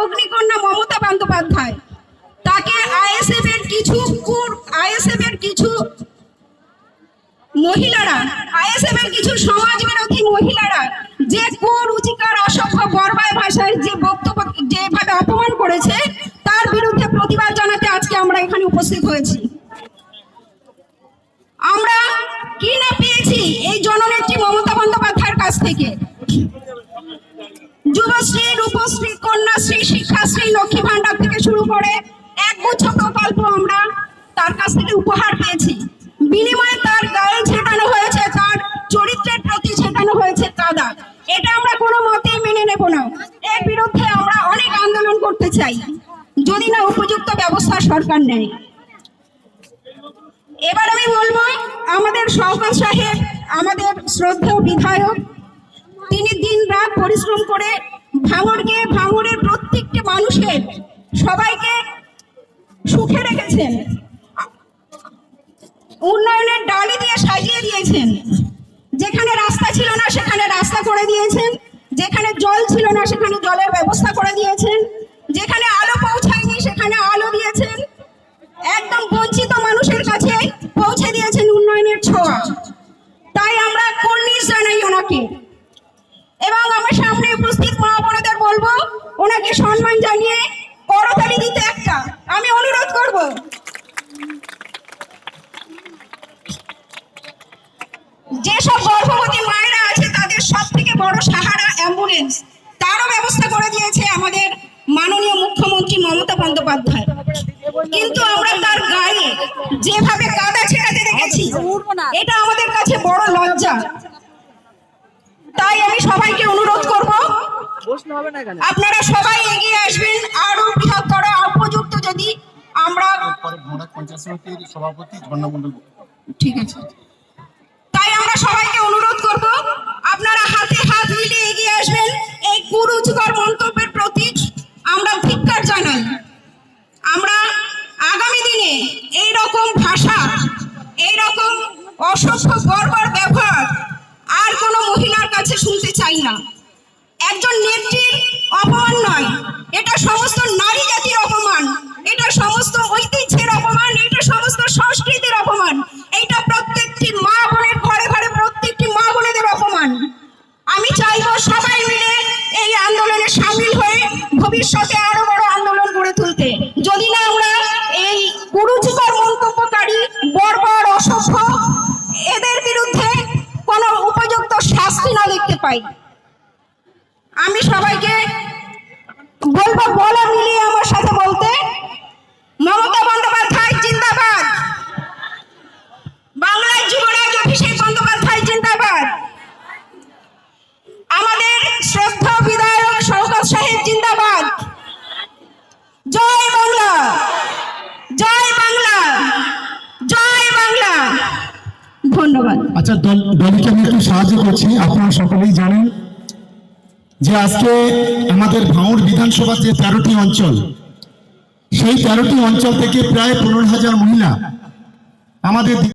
অগ্নিকন্যা মমতা বন্দ্যোপাধ্যায়। তাকে আইএসএফ এর কিছু আইএসএফ এর কিছু মহিলারা, আইএসএফ এর কিছু সমাজ বিরোধী মহিলারা যে কুরুচিকার অসভ্য বর্বায় ভাষায় যে বক্তব্য যেভাবে অপমান করেছে, তার বিরুদ্ধে প্রতিবাদ জানাতে আজকে আমরা এখানে উপস্থিত হয়েছি। আমরা কি না পেয়েছি এই জননেত্রী মমতা বন্দ্যোপাধ্যায়ের কাছ থেকে? যুবশ্রী, রূপশ্রী, কন্যাশ্রী, শিক্ষাশ্রী, লক্ষ্মী ভান্ডার থেকে শুরু করে একগুচ্ছ প্রকল্প আমরা তার কাছ থেকে উপহার পেয়েছি। বিনিময়ে তার গায়ে ছেটানো হয়েছে, তার চরিত্রের প্রতি ছেটানো হয়েছে কাদা। এটা আমরা কোনো মতেই মেনে নেব না। এর বিরুদ্ধে আমরা অনেক আন্দোলন করতে চাই। যদি না উপযুক্ত ব্যবস্থা সরকার নেয়। এবার আমি বলব, আমাদের শওকত সাহেব, আমাদের শ্রদ্ধেয় বিধায়ক তিনি দিন রাত পরিশ্রম করে ভাঙড়কে, ভাঙড়ের প্রত্যেকটি মানুষের সবাইকে সুখে রেখেছেন। উন্নয়নের ডালি দিয়ে সাজিয়ে দিয়েছেন। যেখানে রাস্তা ছিল না, সেখানে রাস্তা করে দিয়েছেন। যেখানে জল ছিল না, সেখানে জলের ব্যবস্থা করে দিয়েছেন। যেখানে আলো পৌঁছায়নি, সেখানে আলো দিয়েছেন। একদম বঞ্চিত মানুষের কাছে পৌঁছে দিয়েছেন উন্নয়নের ছোঁয়া। তাই আমরা কর্নিশ জানাই ওনাকে। এবং আমার সামনে উপস্থিত মা বোনেদের বলব ওনাকে সম্মান জানিয়ে করতালি দিতে একটা। আমি অনুরোধ করব। যেসব গর্ভবতী মায়েরা আছে তাদের সব থেকে বড় সাহারা অ্যাম্বুলেন্স। তারও ব্যবস্থা করে দিয়েছে আমাদের মাননীয় মুখ্যমন্ত্রী মমতা বন্দ্যোপাধ্যায়। কিন্তু আমরা তার গায়ে যেভাবে কাদা ছেড়াতে দেখেছি এটা আমাদের কাছে বড় লজ্জা। সবাইকে অনুরোধ করব আপনারা সবাই এগিয়ে আসবেন। আরও বৃহত্তর উপযুক্ত যদি আমরা সভাপতি ঠিক আছে। তাই আমরা সবাইকে অনুরোধ করব আপনারা হাতে হাত মিলিয়ে এগিয়ে আসবেন। এই কুরুচিকর মন্তব্যের প্রতি আমরা ধিক্কার জানাই। আমরা আগামী দিনে এই রকম ভাষা এই রকম অসভ্য বর্বর কাছে শুনতে চাই না। একজন নেত্রীর অপমান নয়, এটা সমস্ত নারী জাতির অপমান, এটা সমস্ত ঐতিহ্যের অপমান, এটা সমস্ত সংস্কৃতির অপমান এটা প্রত্যেকটি মা বোনের ঘরে ঘরে প্রত্যেকটি মা বোনেদের অপমান। আমি চাইব সবাই মিলে এই আন্দোলনে সামিল হয়ে ভবিষ্যতে আরও বড় আন্দোলন গড়ে তুলতে যদি না আমরা এই কুরুচিকর মন্তব্যকারী বর্বর অসভ্য এদের বিরুদ্ধে কোনো উপযুক্ত শাস্তি না দেখতে পাই আমি সবাইকে বলব বলা মিলিয়ে আমার সাথে বলতে। মমতা ধন্যবাদ। আচ্ছা দলকে আমি একটু সাহায্য করছি, আপনারা সকলেই জানেন যে আজকে আমাদের ভাঙড় বিধানসভার যে তেরোটি অঞ্চল, সেই তেরোটি অঞ্চল থেকে প্রায় পনেরো হাজার মহিলা আমাদের